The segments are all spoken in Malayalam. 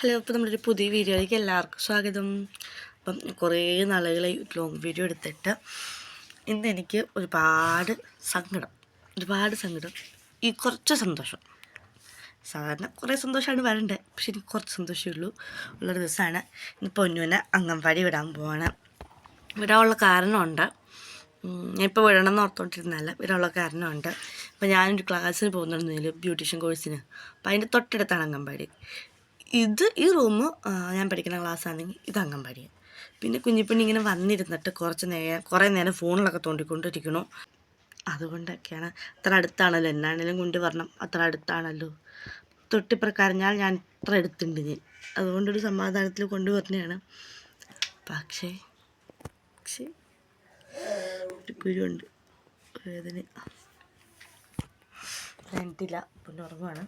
ഹലോ അപ്പോൾ നമ്മളൊരു പുതിയ വീഡിയോയിലേക്ക് എല്ലാവർക്കും സ്വാഗതം. അപ്പം കുറേ നാളുകളായി ലോങ് വീഡിയോ എടുത്തിട്ട് ഇന്ന് എനിക്ക് ഒരുപാട് സങ്കടം ഒരുപാട് സങ്കടം ഈ കുറച്ച് സന്തോഷം. സാധാരണ കുറേ സന്തോഷമാണ് വരണ്ടേ പക്ഷെ എനിക്ക് കുറച്ച് സന്തോഷമേ ഉള്ളൂ. ഉള്ളൊരു ദിവസമാണ് ഇന്ന് പൊന്നുവിനെ അംഗൻവാടി വിടാൻ പോവാണ്. വിടാനുള്ള കാരണമുണ്ട്. ഇപ്പോൾ വിടണം എന്ന് ഓർത്തോണ്ടിരുന്നല്ല വിടാനുള്ള കാരണമുണ്ട്. അപ്പോൾ ഞാനൊരു ക്ലാസ്സിന് പോകുന്നുണ്ടെന്നതിൽ ബ്യൂട്ടീഷ്യൻ കോഴ്സിന് അപ്പോൾ അതിന്റെ തൊട്ടടുത്താണ് അംഗൻവാടി. ഇത് ഈ റൂം ഞാൻ പഠിക്കുന്ന ക്ലാസ് ആണെങ്കിൽ ഇത് അംഗൻവാടി. പിന്നെ കുഞ്ഞിപ്പണി ഇങ്ങനെ വന്നിരുന്നിട്ട് കുറച്ച് നേരം കുറേ നേരം ഫോണിലൊക്കെ തോണ്ടിക്കൊണ്ടിരിക്കണു അതുകൊണ്ടൊക്കെയാണ്. അത്ര അടുത്താണല്ലോ. എന്നാണേലും കൊണ്ട് വരണം. അത്ര അടുത്താണല്ലോ. തൊട്ടിപ്രക്കറിഞ്ഞാൽ ഞാൻ ഇത്ര അടുത്തുണ്ട് ഞാൻ. അതുകൊണ്ടൊരു സമാധാനത്തിൽ കൊണ്ടുവരുന്നതാണ് പക്ഷേ പക്ഷേ ഒരു കുരുണ്ട് വേദന കഴിഞ്ഞിട്ടില്ല പിന്നെ ഉറങ്ങുവാണ്.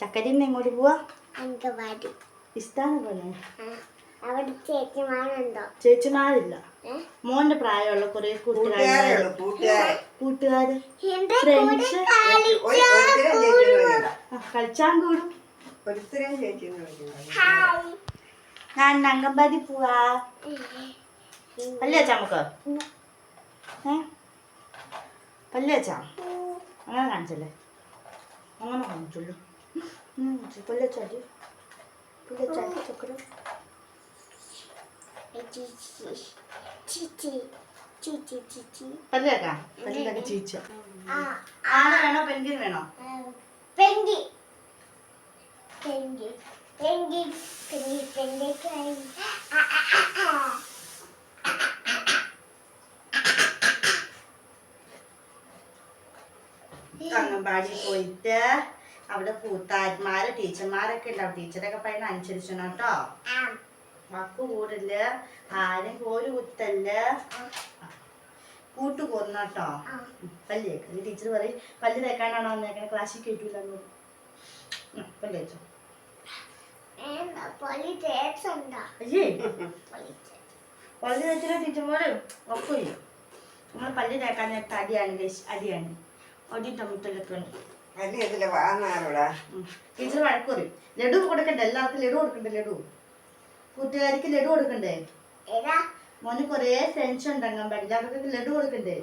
ചക്കരി എങ്ങോട്ട് പോവാ? അങ്കവാടി ഇഷ്ടാണ് പോലെ. അവിടെ ചേച്ചിമാരുണ്ടോ? ചേച്ചിമാരില്ല. മോന്റെ പ്രായമുള്ള കുറെ കൂട്ടുകാര് ഫ്രണ്ട്സ് കൂടെ കളിച്ചാൻ കൂടും. ഞാൻ അംഗൻവാടി പോവാ. പല്ല് വെച്ചാ നമുക്ക്? ഏ? പല്ല് വെച്ചാ? അങ്ങനെ കാണിച്ചല്ലേ? അങ്ങനെ കാണിച്ചുള്ളൂ. ഉം, പല്ല് വെച്ചാടി പല്ല് വെച്ചാടി ചക്കര ചിച്ചി ചിച്ചി ചിച്ചി ചിച്ചി പല്ല് വെക്കാം പല്ലിലൊക്കെ ചീച്ച ആ ആണ് വേണോ പെൻഗിൻ വേണോ പെങ്കി പെങ്കി പെങ്കി പെങ്കി പെങ്കി പെങ്കി ആ ആ ആ ആ അംഗൻവാടി പോയിട്ട് അവിടെ കൂത്താന്മാര് ടീച്ചർമാരൊക്കെ ഉണ്ടാവും ടീച്ചറൊക്കെ പറയുന്ന അനുസരിച്ചോ കേട്ടോ. ആ. കൂടൽ ആരും കോൽ കുത്തല്ല കൂട്ട് കൂറണം കേട്ടോ. പല്ല് തേക്ക്. ടീച്ചർ പറയും പല്ല് തേക്കാനാണോ വന്നേക്കണ? ക്ലാസ്സിൽ കേട്ടില്ല പല്ല് തേച്ചോ. അയ്യേ. പല്ല് തേച്ചിട്ട് ടീച്ചർമാര് ഒക്കെ നമ്മൾ നമ്മൾ പല്ല് തേക്കാൻ നേരത്തെ അടിയാണ് അടിയാണ്. അടി ടൊമറ്റൊക്കെ ഉണ്ട് അല്ല ഇതിലെ വാങ്ങാറോടാ ടീച്ചർ വഴക്ക് പറയും. ലഡു കൊടുക്കണ്ടേ? എല്ലാവർക്കും ലഡു കൊടുക്കണ്ടേ ലഡു? കൂട്ടുകാരിക്ക് ലഡു കൊടുക്കണ്ടേ? മോന് കൊറേ ഫ്രണ്ട്സ് ഉണ്ട് അംഗൻവാടിയിൽ അവർക്കൊക്കെ ലഡു കൊടുക്കണ്ടേ?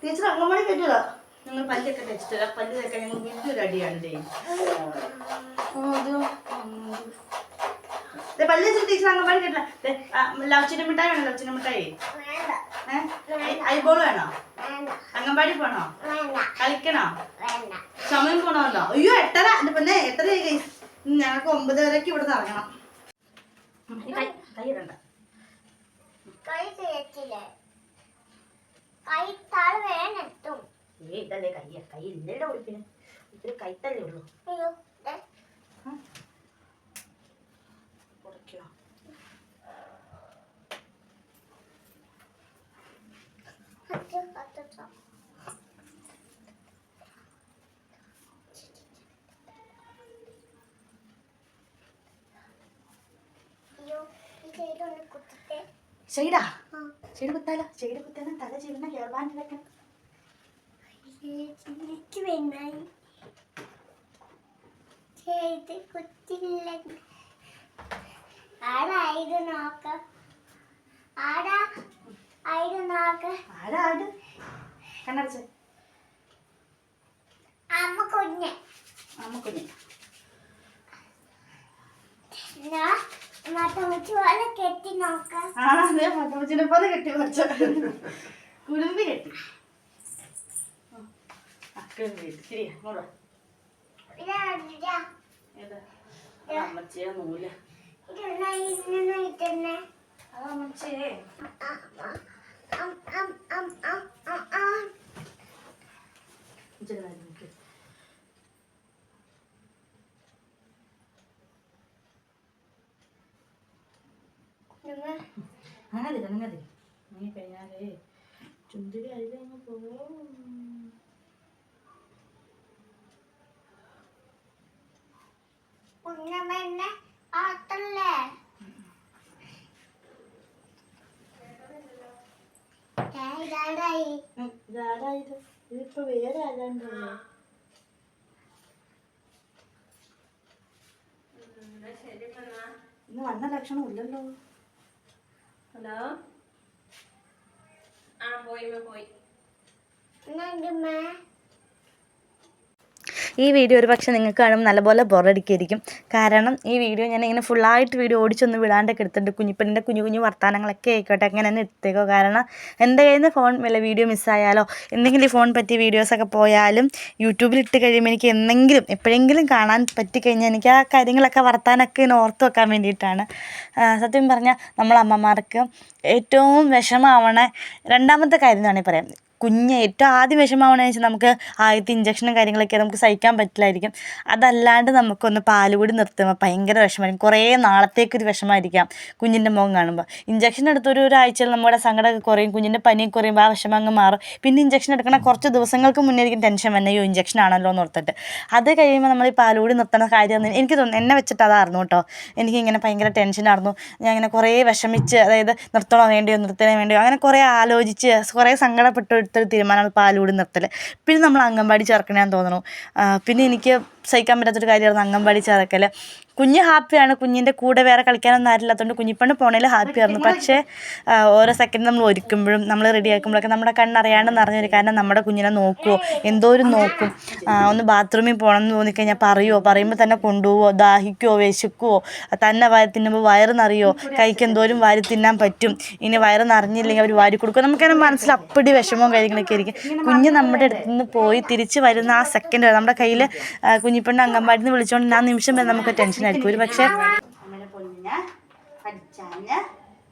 ടീച്ചർ അംഗൻവാടി പറ്റൂല ഞങ്ങൾ പല്ലൊക്കെ തേച്ചിട്ടില്ല പല്ല് തേക്കാൻ ഞങ്ങൾ വലിയൊരു അടിയാണ് പല്ല് ടീച്ചർ അംഗൻവാടി കേട്ടില്ല. ലവച്ചിന്റെ മിഠായി വേണോ? ലവച്ചിന്റെ മിഠായി? വേണ്ട. ഐബോൾ വേണോ? അംഗൻവാടി പോണോ? കളിക്കണോ? വേണ്ട. സമയം പോണമല്ലോ. അയ്യോ എട്ടര. എന്റെ പിന്നെ എട്ടര ഞങ്ങൾക്ക് ഒമ്പത് വരേക്ക് ഇവിടെ ഇറങ്ങണം. കൈ കൈ ഇടണ്ട. കൈ തേച്ചില്ലേ? കൈ താഴെ വേനെത്തും ഏ ഇതല്ലേ കയ്യ കൈ ഇല്ലല്ലോ ഒളിപ്പിന് ഇത്തിരി കൈത്തല്ലേ ഉള്ളൂ. അയ്യോ. ഷെയ്ഡാ? ഷെയ്ഡ് കുത്താലോ. ഷെയ്ഡ് കുത്താൻ തല ചെയ്യുന്ന ഹെയർ ബാൻഡ് വെക്കണം കുത്തില്ല നോക്ക. ആടാ ആയത് നോക്ക? ആടാ ആട് കണ്ണടച്ച്. അമ്മ കുഞ്ഞ്. അമ്മ ഞാൻ മത്തമുച്ച് പോലെ കെട്ടി നോക്ക ആ അതെ മറ്റേ പോലെ കെട്ടി മറിച്ച കുടുംബി കെട്ടി. കെട്ടി ശരിയാ ഇതാ ഏതാ? അമ്മച്ചിയെ നൂൽ. ഇതെന്നാ അങ്ങനെ നീ കഴിഞ്ഞാലേ ചുന്തിരി അതിലങ്ങ് പോകും. ആട്ടല്ലേ ജാടായി ഇതാരായത്? ഇതിപ്പോ വേറെ ആരാണ്ടല്ലോ ഇന്ന് വന്ന ലക്ഷണം ഇല്ലല്ലോ. ഹലോ? ആ പോയി പോയി. എന്നാ ഈ വീഡിയോ ഒരു പക്ഷേ നിങ്ങൾക്ക് കാണുമ്പോൾ നല്ലപോലെ ബോറടിക്കായിരിക്കും കാരണം ഈ വീഡിയോ ഞാൻ ഇങ്ങനെ ഫുള്ളായിട്ട് വീഡിയോ ഓടിച്ചൊന്നും വിടാണ്ടൊക്കെ എടുത്തിട്ടുണ്ട്. കുഞ്ഞിപ്പന്റെ കുഞ്ഞു കുഞ്ഞു വർത്തമാനങ്ങളൊക്കെ ആയിക്കോട്ടെ അങ്ങനെ തന്നെ എടുത്തേക്കോ. കാരണം എന്റെ കയ്യിൽ നിന്ന് ഫോൺ വല്ല വീഡിയോ മിസ്സായാലോ എന്തെങ്കിലും ഈ ഫോൺ പറ്റിയ വീഡിയോസൊക്കെ പോയാലും യൂട്യൂബിൽ ഇട്ട് കഴിയുമ്പോൾ എനിക്ക് എന്തെങ്കിലും എപ്പോഴെങ്കിലും കാണാൻ പറ്റിക്കഴിഞ്ഞാൽ എനിക്ക് ആ കാര്യങ്ങളൊക്കെ വർത്താനൊക്കെ ഇങ്ങനെ ഓർത്ത് വെക്കാൻ വേണ്ടിയിട്ടാണ്. സത്യം പറഞ്ഞാൽ നമ്മൾ അമ്മമാർക്ക് ഏറ്റവും വിഷമാവണ രണ്ടാമത്തെ കാര്യം എന്ന് വേണമെങ്കിൽ പറയാം. കുഞ്ഞ് ഏറ്റവും ആദ്യം വിഷമാവണമെന്ന് വെച്ചാൽ നമുക്ക് ആദ്യത്തെ ഇഞ്ചക്ഷനും കാര്യങ്ങളൊക്കെ നമുക്ക് സഹിക്കാൻ പറ്റില്ലായിരിക്കും. അതല്ലാണ്ട് നമുക്കൊന്ന് പാൽ കൂടി നിർത്തുമ്പോൾ ഭയങ്കര വിഷമായിരിക്കും. കുറേ നാളത്തേക്കൊരു വിഷമായിരിക്കാം കുഞ്ഞിന്റെ മുഖം കാണുമ്പോൾ. ഇഞ്ചക്ഷൻ എടുത്തൊരു ഒരാഴ്ചയിൽ നമ്മുടെ സങ്കടമൊക്കെ കുറയും കുഞ്ഞിന്റെ പനിയും കുറയുമ്പോൾ ആ വിഷമം അങ്ങ് മാറും. പിന്നെ ഇഞ്ചക്ഷൻ എടുക്കണ കുറച്ച് ദിവസങ്ങൾക്ക് മുന്നേ ആയിരിക്കും ടെൻഷൻ വന്നെ അയ്യോ ഇഞ്ചക്ഷൻ ആണല്ലോ എന്ന് ഓർത്തിട്ട്. അത് കഴിയുമ്പോൾ നമ്മൾ ഈ പാൽ കൂടി നിർത്തണ കാര്യം എനിക്ക് തോന്നുന്നു എന്നെ വെച്ചിട്ട് അതായിരുന്നു കേട്ടോ. എനിക്കിങ്ങനെ ഭയങ്കര ടെൻഷനായിരുന്നു ഞാൻ ഇങ്ങനെ കുറേ വിഷമിച്ച് അതായത് നിർത്തണോ വേണ്ടിയോ നിർത്തണേ വേണ്ടിയോ അങ്ങനെ കുറേ ആലോചിച്ച് കുറേ സങ്കടപ്പെട്ട് എടുത്തൊരു തീരുമാനമാണ് പാലുകൂടി നിർത്തൽ പിന്നെ നമ്മൾ അംഗൻവാടി ചേർക്കണമെന്ന് തോന്നണു പിന്നെ എനിക്ക് സഹിക്കാൻ പറ്റാത്തൊരു കാര്യമായിരുന്നു അംഗൻവാടി ചേർക്കൽ കുഞ്ഞ് ഹാപ്പിയാണ്. കുഞ്ഞിന്റെ കൂടെ വേറെ കളിക്കാനൊന്നും ആരില്ലാത്തതുകൊണ്ട് കുഞ്ഞിപ്പണ്ട് പോണേൽ ഹാപ്പിയായിരുന്നു പക്ഷേ ഓരോ സെക്കൻഡ് നമ്മൾ ഒരുക്കുമ്പോഴും നമ്മൾ റെഡി ആക്കുമ്പോഴൊക്കെ നമ്മുടെ കണ്ണറിയാണ്ട് നിറഞ്ഞൊരു കാരണം നമ്മുടെ കുഞ്ഞിനെ നോക്കുമോ എന്തോരം നോക്കും? ഒന്ന് ബാത്റൂമിൽ പോകണം എന്ന് തോന്നിക്കഴിഞ്ഞാൽ പറയുമോ പറയുമ്പോൾ തന്നെ കൊണ്ടുപോവോ? ദാഹിക്കുമോ വിശക്കുമോ തന്നെ വാരി തിന്നുമ്പോൾ വയറ് നിറയോ കൈക്ക് എന്തോരും വാരി തിന്നാൻ പറ്റും? ഇനി വയറ് നിറഞ്ഞില്ലെങ്കിൽ അവർ വാരി കൊടുക്കും നമുക്കതിന് മനസ്സിൽ അപ്പടി വിഷമവും കാര്യങ്ങളൊക്കെ ആയിരിക്കും. കുഞ്ഞ് നമ്മുടെ അടുത്ത് നിന്ന് പോയി തിരിച്ച് വരുന്ന ആ സെക്കൻഡ് നമ്മുടെ കയ്യിൽ കുഞ്ഞിപ്പെണ്ണ് അംഗൻവാടിന്ന് വിളിച്ചോണ്ട് ആ നിമിഷം വരെ നമുക്ക് ടെൻഷൻ ആയിരിക്കും ഒരു പക്ഷേ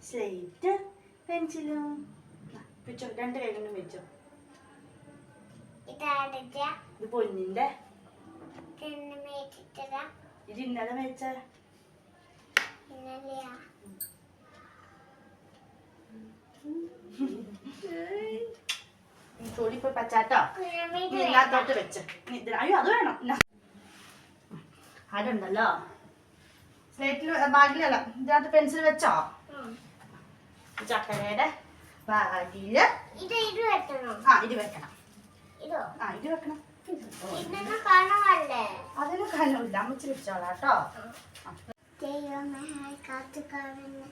സ്ലേറ്റ് പെൻസിലും വെച്ചോ രണ്ട് ഇത് പൊന്നിന്റെ ഇത് ഇന്നലെ തൊടി പോയി പച്ചാട്ടോ നീ ഇതിനകത്തോട്ട് വെച്ച് അയ്യോ അത് വേണം. അതുണ്ടല്ലോ സ്ലേറ്റിൽ ബാഗിലല്ല ഇതിനകത്ത് പെൻസിൽ വെച്ചോ? ചക്കരയുടെ ബാഗിൽ ആ ഇത് വെക്കണം. ആ ഇത് വെക്കണം. ഇതൊന്നും കാണുമല്ലേ? അതിന് കാര്യമില്ല അമ്മച്ചി വെച്ചോളാം കേട്ടോ. ദൈവമേ കാത്തു കാണുന്ന?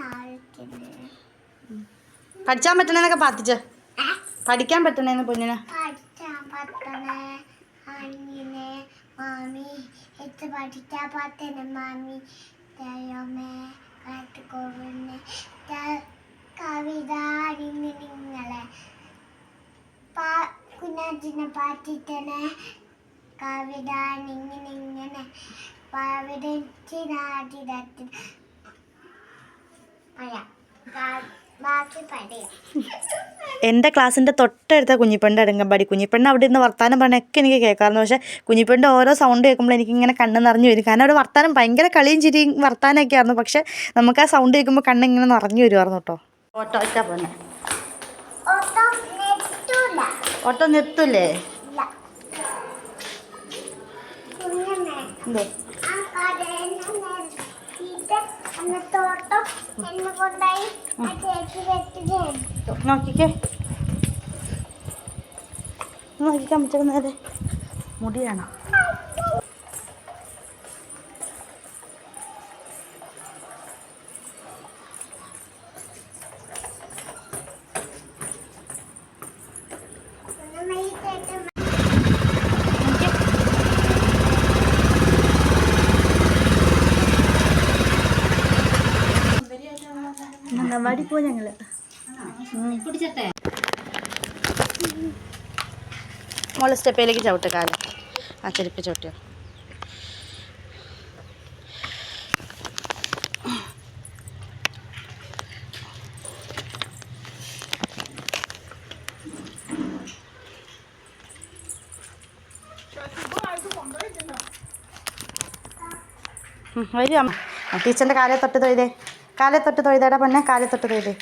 നാളത്തിന് പഠിച്ചാൻ പറ്റണെന്നൊക്കെ പാത്തിച്ച് പഠിക്കാൻ പറ്റണേന്ന് പൊന്നിന്? കവിത ഇങ്ങനെ എന്റെ ക്ലാസ്സിന്റെ തൊട്ടടുത്ത കുഞ്ഞിപ്പെണ്ണ് അടുങ്കമ്പാടി കുഞ്ഞിപ്പെണ്ണ് അവിടെ ഇരുന്ന് വർത്താനം പറഞ്ഞൊക്കെ എനിക്ക് കേൾക്കാറുണ്ട്. പക്ഷേ കുഞ്ഞിപ്പെണ്ണിന്റെ ഓരോ സൗണ്ട് കേൾക്കുമ്പോൾ എനിക്കിങ്ങനെ കണ്ണ് നിറഞ്ഞു വരും. കാരണം അവിടെ വർത്താനം ഭയങ്കര കളിയും ചിരിയും വർത്താനമൊക്കെ ആയിരുന്നു. പക്ഷേ നമുക്ക് ആ സൗണ്ട് കേൾക്കുമ്പോൾ കണ്ണിങ്ങനെ നിറഞ്ഞു വരുമായിരുന്നു കേട്ടോ. ഓട്ടോ ഒറ്റ പോന്നെ ഓട്ടോ നിർത്തൂലേ എന്തോ എന്നെ കൊണ്ടായി. നോക്കിക്കേ. നോക്കിക്കാൻ പറ്റുന്ന മുടിയാണോ പോയി ഞങ്ങൾ. മോൾ സ്റ്റെപ്പയിലേക്ക് ചവിട്ട് കാലം. ആ ചെരുപ്പ് ചവിട്ടിയോ? വരും ടീച്ചറിന്റെ അമ്മ ടീച്ചറിന്റെ കാലെ തൊട്ട് തൊഴുതേ കാലെ തൊട്ട് തൊഴുതേടാ പൊന്നെ കാലെ തൊട്ട് തൊഴുതേ.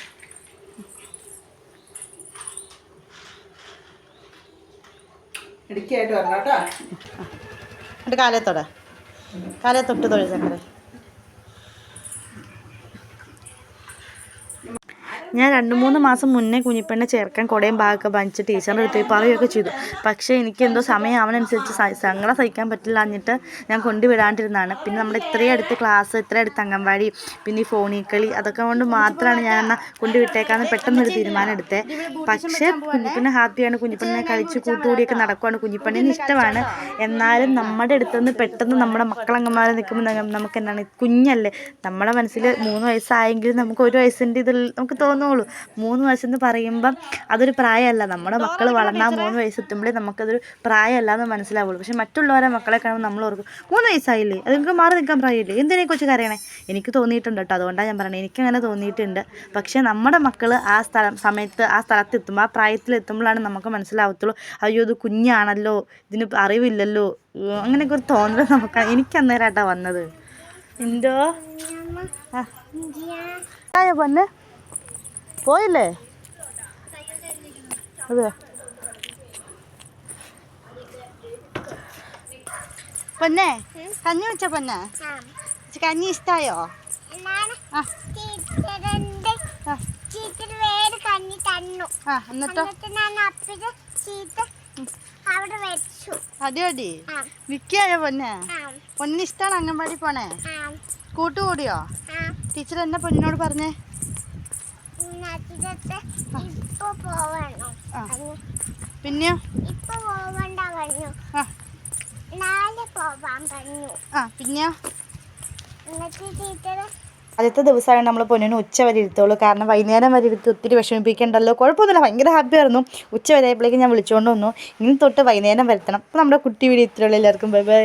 ഇടുക്കിയായിട്ട് വരണം കേട്ടോ. എന്നിട്ട് കാലേ തൊട കാലേ തൊട്ട് തൊഴുതേ ഞാൻ രണ്ട് മൂന്ന് മാസം മുന്നേ കുഞ്ഞിപ്പെണ്ണെ ചേർക്കാൻ കുടയും ഭാഗമൊക്കെ വാങ്ങിച്ച് ടീച്ചറിന്റെ അടുത്ത് പോയി പറയുകയൊക്കെ ചെയ്തു. പക്ഷേ എനിക്ക് എന്തോ സമയം അവനനുസരിച്ച് സങ്കടം സഹിക്കാൻ പറ്റില്ല എന്നിട്ട് ഞാൻ കൊണ്ടുവിടാണ്ടിരുന്നതാണ്. പിന്നെ നമ്മുടെ ഇത്രയും അടുത്ത് ക്ലാസ് ഇത്രയും അടുത്ത് അംഗൻവാടി പിന്നെ ഈ ഫോണിൽ കളി അതൊക്കെ കൊണ്ട് മാത്രമാണ് ഞാൻ എന്നാൽ കൊണ്ടുവിട്ടേക്കാന്ന് പെട്ടെന്നൊരു തീരുമാനം എടുത്തത് പക്ഷേ കുഞ്ഞിപ്പെണ്ണെ ഹാപ്പിയാണ് കുഞ്ഞിപ്പെണ്ണെ കളിച്ച് കൂട്ടുകൂടിയൊക്കെ നടക്കുവാണ്. കുഞ്ഞിപ്പെണ്ണിന് ഇഷ്ടമാണ്. എന്നാലും നമ്മുടെ അടുത്തുനിന്ന് പെട്ടെന്ന് നമ്മുടെ മക്കളങ്ങന്മാരെ നിൽക്കുമ്പോൾ നമുക്ക് എന്താണ് കുഞ്ഞല്ലേ. നമ്മുടെ മനസ്സിൽ മൂന്ന് വയസ്സായെങ്കിലും നമുക്ക് ഒരു വയസ്സിന്റെ ഇതിൽ നമുക്ക് തോന്നുള്ളൂ മൂന്ന് വയസ്സെന്ന് പറയുമ്പം അതൊരു പ്രായമല്ല. നമ്മുടെ മക്കൾ വളർന്നാൽ മൂന്ന് വയസ്സ് വയസ്സെത്തുമ്പോഴേ നമുക്കതൊരു പ്രായമല്ല എന്ന് മനസ്സിലാവുള്ളൂ. പക്ഷെ മറ്റുള്ളവരെ മക്കളെ കാണുമ്പോൾ നമ്മൾ ഓർക്കും മൂന്ന് വയസ്സായില്ലേ? അത് നിങ്ങൾക്ക് മാറി നിൽക്കാൻ പ്രായമില്ലേ? എന്തിനെ കുറിച്ച് കരയണേ? എനിക്ക് തോന്നിയിട്ടുണ്ട് കേട്ടോ. അതുകൊണ്ടാണ് ഞാൻ പറയണത് എനിക്കങ്ങനെ തോന്നിയിട്ടുണ്ട്. പക്ഷേ നമ്മുടെ മക്കൾ ആ സ്ഥലം സമയത്ത് ആ സ്ഥലത്തെത്തുമ്പോൾ ആ പ്രായത്തിലെത്തുമ്പോഴാണ് നമുക്ക് മനസ്സിലാവത്തുള്ളൂ അയ്യോ ഇത് കുഞ്ഞാണല്ലോ ഇതിന് അറിവില്ലല്ലോ. അങ്ങനെയൊക്കെ ഒരു തോന്നൽ നമുക്ക് എനിക്ക് അന്നേരമായിട്ടാണ് വന്നത്. എന്തോ? ആ. പൊന്നെ. പോയില്ലേ? അതെ പൊന്നെ കഞ്ഞി വെച്ച പൊന്നെ? കഞ്ഞി ഇഷ്ടായോ? അതെയോടി വിൽക്കായോ പൊന്നെ? പൊന്നിഷ്ടാണ് അംഗൻവാടി പോണേ? കൂട്ടുകൂടിയോ? ടീച്ചർ എന്നാ പൊന്നിനോട് പറഞ്ഞേ? ഇപ്പൊ ആ. പറഞ്ഞു. പിന്നെയോ പോവണ്ട പറഞ്ഞു. നാളെ പോവാൻ പറഞ്ഞു. ആ പിന്നെയോ എന്നിട്ട് ടീച്ചർ ആദ്യത്തെ ദിവസമാണ് നമ്മൾ പൊന്നിന് ഉച്ച വരെ ഇരുത്തുള്ളൂ. കാരണം വൈകുന്നേരം വരെ ഇരുത്തി ഒത്തിരി വിഷമിപ്പിക്കേണ്ടല്ലോ. കുഴപ്പമൊന്നുമില്ല. ഭയങ്കര ഹാപ്പി ആയിരുന്നു. ഉച്ച വരെ ആയപ്പോഴേക്കും ഞാൻ വിളിച്ചുകൊണ്ട് വന്നു. ഇനി തൊട്ട് വൈകുന്നേരം വരുത്തണം. അപ്പോൾ നമ്മുടെ കുട്ടി വീഡിയോ ഇത്രയുള്ള എല്ലാവർക്കും ബൈ ബൈ